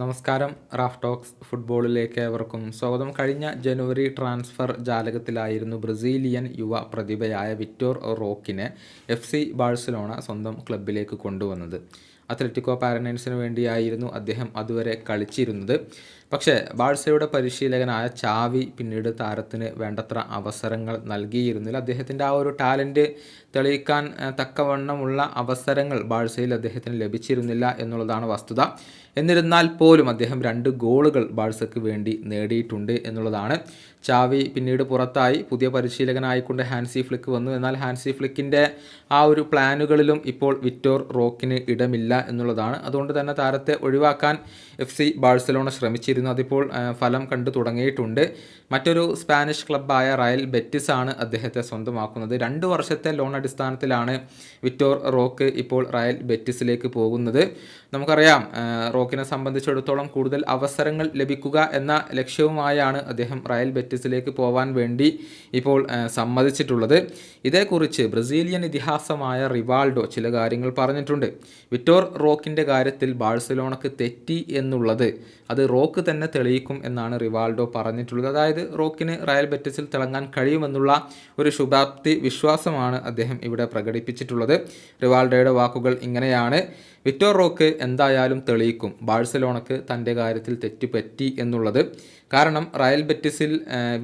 നമസ്കാരം Raf talks ഫുട്ബോളിലേക്ക് ഏവർക്കും സ്വാഗതം. കഴിഞ്ഞ ജനുവരി ട്രാൻസ്ഫർ ജാലകത്തിലായിരുന്നു ബ്രസീലിയൻ യുവ പ്രതിഭയായ വിക്ടോർ റോക്കിനെ എഫ് സി ബാഴ്സലോണ സ്വന്തം ക്ലബിലേക്ക് കൊണ്ടുവന്നത്. അത്ലറ്റിക്കോ പാരനൈൻസിന് വേണ്ടിയായിരുന്നു അദ്ദേഹം അതുവരെ കളിച്ചിരുന്നത്. പക്ഷേ ബാഴ്സയുടെ പരിശീലകനായ ചാവി പിന്നീട് താരത്തിന് വേണ്ടത്ര അവസരങ്ങൾ നൽകിയിരുന്നില്ല. അദ്ദേഹത്തിന്റെ ആ ഒരു ടാലന്റ് തെളിയിക്കാൻ തക്കവണ്ണമുള്ള അവസരങ്ങൾ ബാഴ്സയിൽ അദ്ദേഹത്തിന് ലഭിച്ചിരുന്നില്ല എന്നുള്ളതാണ് വസ്തുത. എന്നിരുന്നാൽ പോലും അദ്ദേഹം രണ്ട് ഗോളുകൾ ബാഴ്സയ്ക്ക് വേണ്ടി നേടിയിട്ടുണ്ട് എന്നുള്ളതാണ്. ചാവി പിന്നീട് പുറത്തായി. പുതിയ പരിശീലകനായിക്കൊണ്ട് ഹാൻസി ഫ്ലിക്ക് വന്നു. എന്നാൽ ഹാൻസി ഫ്ലിക്കിന്റെ ആ ഒരു പ്ലാനുകളിലും ഇപ്പോൾ വിറ്റോർ റോക്കിന് ഇടമില്ല എന്നുള്ളതാണ്. അതുകൊണ്ട് തന്നെ താരത്തെ ഒഴിവാക്കാൻ എഫ് സി ബാഴ്സലോണ ശ്രമിച്ചിരുന്നു. അതിപ്പോൾ ഫലം കണ്ടു തുടങ്ങിയിട്ടുണ്ട്. മറ്റൊരു സ്പാനിഷ് ക്ലബ്ബായ റയൽ ബെറ്റിസ് ആണ് അദ്ദേഹത്തെ സ്വന്തമാക്കുന്നത്. രണ്ട് വർഷത്തെ ലോൺ അടിസ്ഥാനത്തിലാണ് വിറ്റോർ റോക്ക് ഇപ്പോൾ റയൽ ബെറ്റിസിലേക്ക് പോകുന്നത്. നമുക്കറിയാം റോക്കിനെ സംബന്ധിച്ചിടത്തോളം കൂടുതൽ അവസരങ്ങൾ ലഭിക്കുക എന്ന ലക്ഷ്യവുമായാണ് അദ്ദേഹം റയൽ ബെറ്റിസിലേക്ക് പോവാൻ വേണ്ടി ഇപ്പോൾ സമ്മതിച്ചിട്ടുള്ളത്. ഇതേക്കുറിച്ച് ബ്രസീലിയൻ ഇതിഹാസമായ റിവാൾഡോ ചില കാര്യങ്ങൾ പറഞ്ഞിട്ടുണ്ട്. വിക്ടോർ റോക്കിന്റെ കാര്യത്തിൽ ബാഴ്സലോണക്ക് തെറ്റി എന്നുള്ളത്. അത് റോക്ക് തന്നെ തെളിയിക്കും എന്നാണ് റിവാൾഡോ പറഞ്ഞിട്ടുള്ളത്. അതായത് റോക്കിന് റയൽ ബെറ്റിസിൽ തിളങ്ങാൻ കഴിയുമെന്നുള്ള ഒരു ശുഭാപ്തി വിശ്വാസമാണ് അദ്ദേഹം ഇവിടെ പ്രകടിപ്പിച്ചിട്ടുള്ളത്. റിവാൾഡോയുടെ വാക്കുകൾ ഇങ്ങനെയാണ്. വിക്ടോർ റോക്ക് എന്തായാലും തെളിയിക്കും. ബാഴ്സലോണക്ക് തന്റെ കാര്യത്തിൽ തെറ്റുപറ്റി എന്നുള്ളത്. കാരണം റയൽ ബെറ്റിസിൽ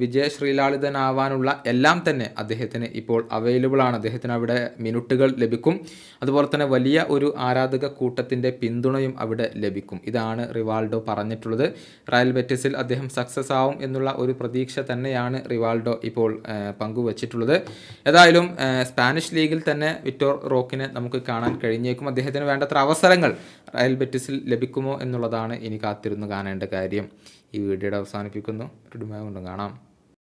വിജയ ശ്രീലാളിതനാവാനുള്ള എല്ലാം തന്നെ അദ്ദേഹത്തിന് ഇപ്പോൾ അവൈലബിൾ ആണ്. അദ്ദേഹത്തിന് അവിടെ മിനുട്ടുകൾ ലഭിക്കും. അതുപോലെ തന്നെ വലിയ ഒരു ആരാധക കൂട്ടത്തിന്റെ പിന്തുണയും അവിടെ ലഭിക്കും. ഇതാണ് റിവാൾഡോ പറഞ്ഞിട്ടുള്ളത്. റയൽ ബെറ്റിസിൽ അദ്ദേഹം സക്സസ് ആവും എന്നുള്ള ഒരു പ്രതീക്ഷ തന്നെയാണ് റിവാൾഡോ ഇപ്പോൾ പങ്കുവച്ചിട്ടുള്ളത്. ഏതായാലും സ്പാനിഷ് ലീഗിൽ തന്നെ വിക്ടോർ റോക്കിനെ നമുക്ക് കാണാൻ കഴിഞ്ഞേക്കും. അദ്ദേഹത്തിന് വേണ്ടത്ര അവസരങ്ങൾ റയൽ ബെറ്റിസിൽ ലഭിക്കുമോ എന്നുള്ളതാണ് ഇനി കാത്തിരുന്ന് കാണേണ്ട കാര്യം. ഈ വീഡിയോയുടെ അവസാനിപ്പിക്കുന്നു. ഒരു ഡുമ കൊണ്ടും കാണാം.